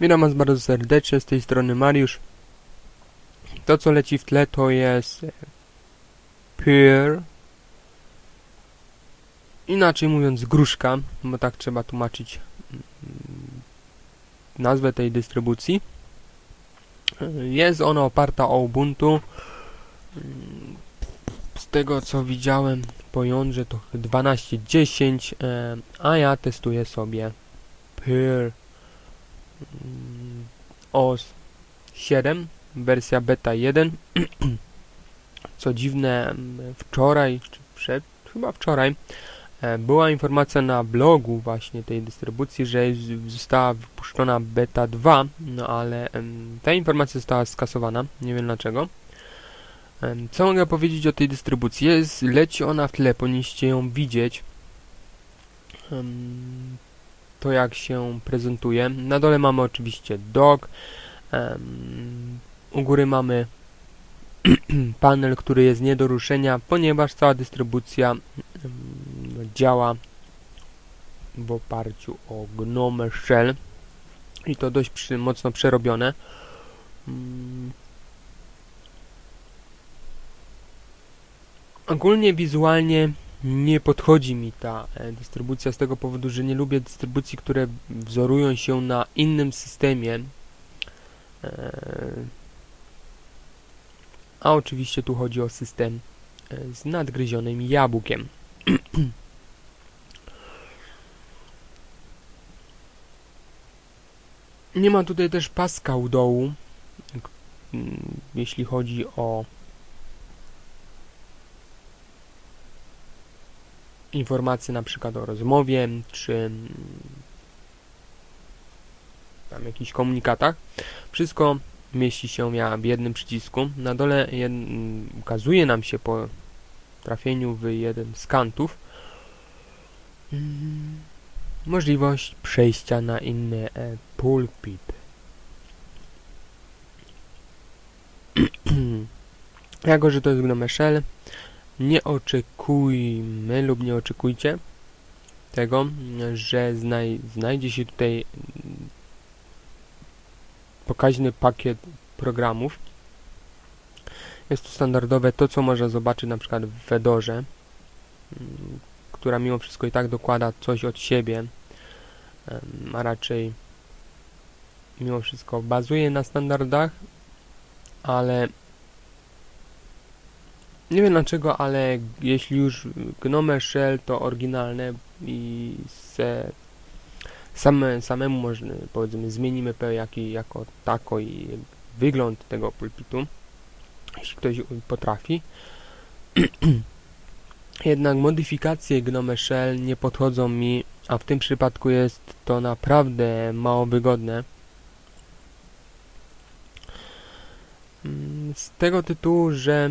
Witam Was bardzo serdecznie, z tej strony Mariusz. To co leci w tle to jest e, Pear. Inaczej mówiąc gruszka, bo tak trzeba tłumaczyć mm, nazwę tej dystrybucji. Jest ona oparta o Ubuntu. Mm, Z tego co widziałem po jądrze to 12.10, e, a ja testuję sobie mm, OS 7, wersja beta 1. Co dziwne, wczoraj, czy przed, chyba wczoraj, e, była informacja na blogu właśnie tej dystrybucji, że została wypuszczona beta 2, no ale ta informacja została skasowana, nie wiem dlaczego. Co mogę powiedzieć o tej dystrybucji? Jest, leci ona w tle, powinniście ją widzieć. To jak się prezentuje. Na dole mamy oczywiście em, u góry mamy panel, który jest nie do ruszenia, ponieważ cała dystrybucja em, działa w oparciu o Gnome Shell i to dość przy, mocno przerobione. Mm. Ogólnie wizualnie nie podchodzi mi ta e, dystrybucja z tego powodu, że nie lubię dystrybucji, które wzorują się na innym systemie. E, A oczywiście tu chodzi o system e, z nadgryzionym jabłkiem. Nie ma tutaj też paska u dołu, jeśli chodzi o informacje na przykład o rozmowie, czy tam jakichś komunikatach. Wszystko mieści się ja w jednym przycisku. Na dole jed, ukazuje nam się po trafieniu w jeden z kantów mm, możliwość przejścia na inny e, pulpit. jako, że to jest Gnome Shell, nie oczekujmy lub nie oczekujcie tego, że znaj znajdzie się tutaj pokaźny pakiet programów. Jest to standardowe to, co można zobaczyć na przykład w Fedorze, która mimo wszystko i tak dokłada coś od siebie, a raczej mimo wszystko bazuje na standardach, ale nie wiem dlaczego, ale jeśli już Gnome Shell to oryginalne i se, same, samemu można, powiedzmy, zmienimy jaki, jako tako i wygląd tego pulpitu, jeśli ktoś potrafi. Jednak modyfikacje Gnome Shell nie podchodzą mi, a w tym przypadku jest to naprawdę mało wygodne. Mm, Z tego tytułu, że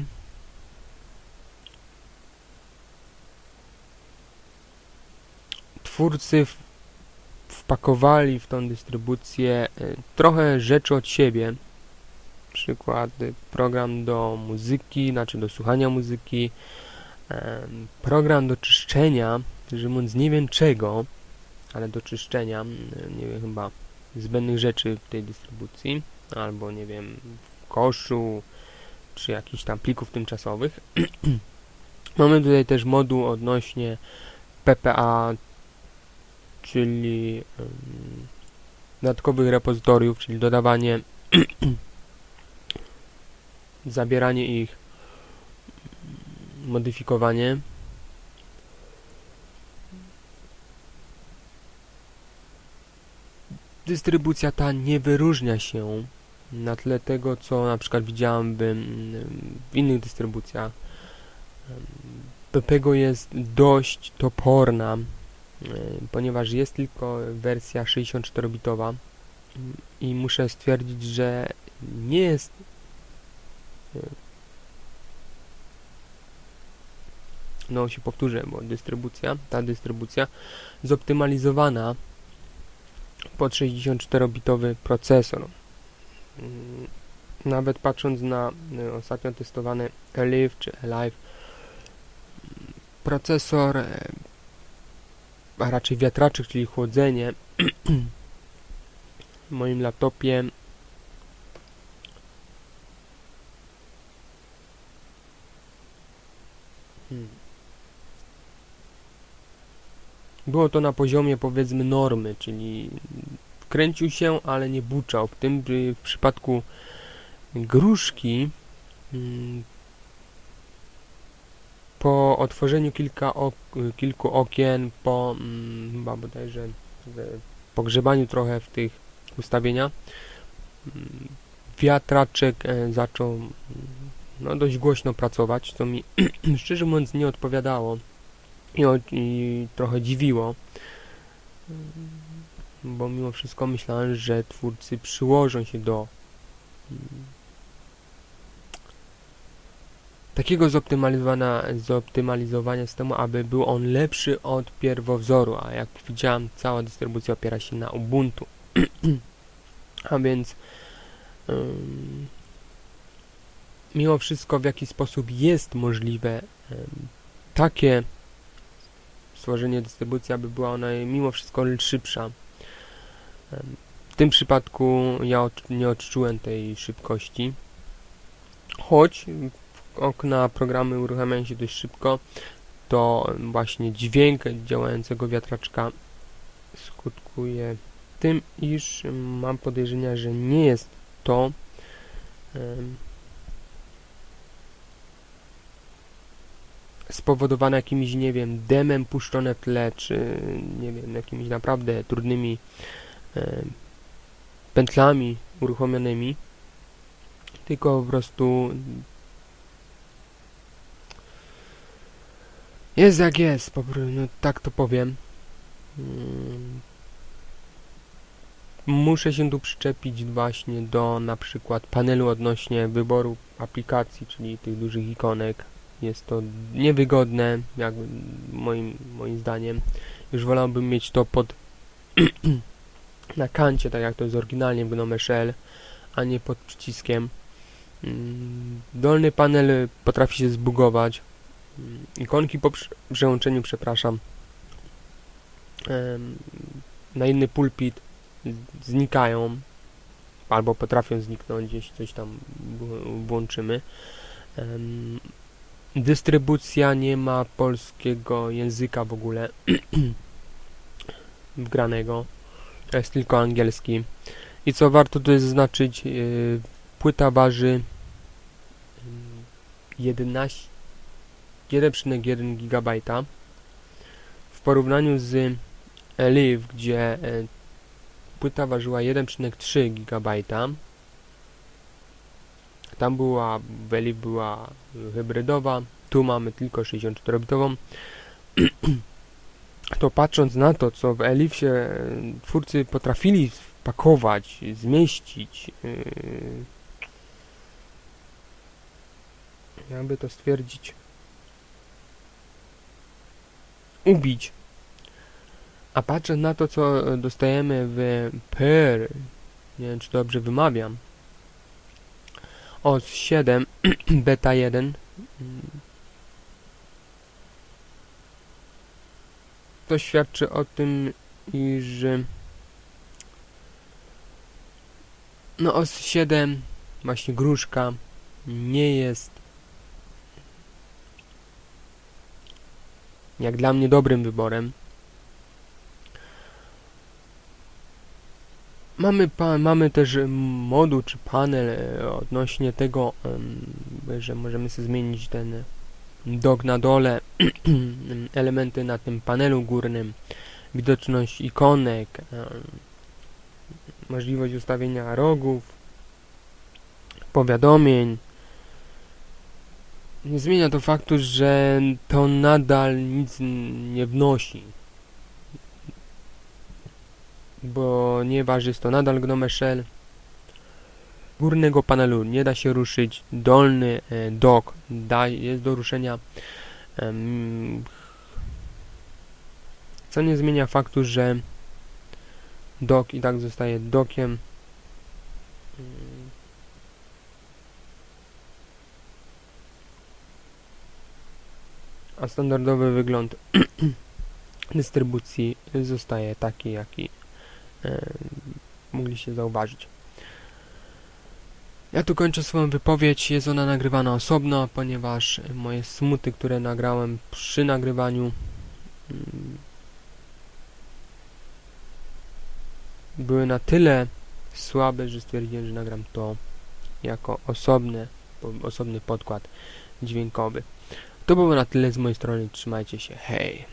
twórcy wpakowali w tą dystrybucję e, trochę rzeczy od siebie. Przykład y, program do muzyki, znaczy do słuchania muzyki, program do czyszczenia, że mówiąc nie wiem czego, ale do czyszczenia, nie wiem, chyba zbędnych rzeczy w tej dystrybucji, albo nie wiem, w koszu, czy jakichś tam plików tymczasowych. Mamy tutaj też moduł odnośnie PPA, czyli dodatkowych repozytoriów, czyli dodawanie, zabieranie ich, modyfikowanie. Dystrybucja ta nie wyróżnia się na tle tego, co na przykład widziałem w, innych dystrybucjach. Em, Pepego jest dość toporna, ponieważ jest tylko wersja 64-bitowa i muszę stwierdzić, że nie jest e, no się powtórzę, bo dystrybucja, ta dystrybucja zoptymalizowana pod 64-bitowy procesor. Mm, Nawet patrząc na e, ostatnio testowany Alive czy Alive mm, procesor e, a raczej wiatraczek, czyli chłodzenie w moim laptopie Hmm. Było to na poziomie powiedzmy normy, czyli kręcił się, ale nie buczał. W tym w przypadku gruszki mm, po otworzeniu kilka ok, kilku okien, po mm, chyba bodajże pogrzebaniu trochę w tych ustawienia, mm, wiatraczek e, zaczął mm, no, dość głośno pracować, co mi szczerze mówiąc nie odpowiadało i, i trochę dziwiło, Mm, bo mimo wszystko myślałem, że twórcy przyłożą się do mm, takiego zoptymalizowania, zoptymalizowania systemu, aby był on lepszy od pierwowzoru, a jak widziałem, cała dystrybucja opiera się na Ubuntu. a więc ym, mimo wszystko w jaki sposób jest możliwe ym, takie stworzenie dystrybucji, aby była ona mimo wszystko szybsza. Ym, W tym przypadku ja od, nie odczułem tej szybkości, choć okna programy uruchamiają się dość szybko, to właśnie dźwięk działającego wiatraczka skutkuje tym, iż mam podejrzenia, że nie jest to spowodowane jakimś, nie wiem, demem puszczone w tle, czy nie wiem, jakimiś naprawdę trudnymi pętlami uruchomionymi, tylko po prostu jest jak jest, po prostu, no, tak to powiem. Mm. Muszę się tu przyczepić właśnie do na przykład panelu odnośnie wyboru aplikacji, czyli tych dużych ikonek. Jest to niewygodne, jak moim, moim zdaniem. Już wolałbym mieć to pod na kancie, tak jak to jest oryginalnie w GNOME Shell, a nie pod przyciskiem. Mm, Dolny panel potrafi się zbugować. Mm, Ikonki po prze- przełączeniu, przepraszam, na inny pulpit znikają albo potrafią zniknąć, jeśli coś tam włączymy. Dystrybucja nie ma polskiego języka w ogóle wgranego. Jest tylko angielski. I co warto tu zaznaczyć, yy, płyta waży ym, 11 1,1 GB w porównaniu z Live, gdzie e, płyta ważyła 1,3 GB tam była w Live była hybrydowa tu mamy tylko 64-bitową to patrząc na to co w Elif się e, twórcy potrafili wpakować, zmieścić yy, jakby to stwierdzić ubić. A patrząc na to, co dostajemy w PER, nie wiem, czy dobrze wymawiam, OS 7 beta 1, mm, to świadczy o tym, iż no OS 7, właśnie gruszka, nie jest jak dla mnie dobrym wyborem. Mamy, pa, mamy też moduł czy panel e, odnośnie tego, że możemy sobie zmienić ten dog na dole, elementy na tym panelu górnym, widoczność ikonek, możliwość ustawienia rogów, powiadomień, nie zmienia to faktu, że to nadal nic nie wnosi. Ponieważ jest to nadal Gnome Shell. Górnego panelu nie da się ruszyć. Dolny e, dock da, jest do ruszenia. Co nie zmienia faktu, że dock i tak zostaje dockiem. A standardowy wygląd dystrybucji zostaje taki, jaki mogliście zauważyć. Ja tu kończę swoją wypowiedź. Jest ona nagrywana osobno, ponieważ moje smuty, które nagrałem przy nagrywaniu, mm, były na tyle słabe, że stwierdziłem, że nagram to jako osobne, po- osobny podkład dźwiękowy. To było na tyle z mojej strony. Trzymajcie się. Hej!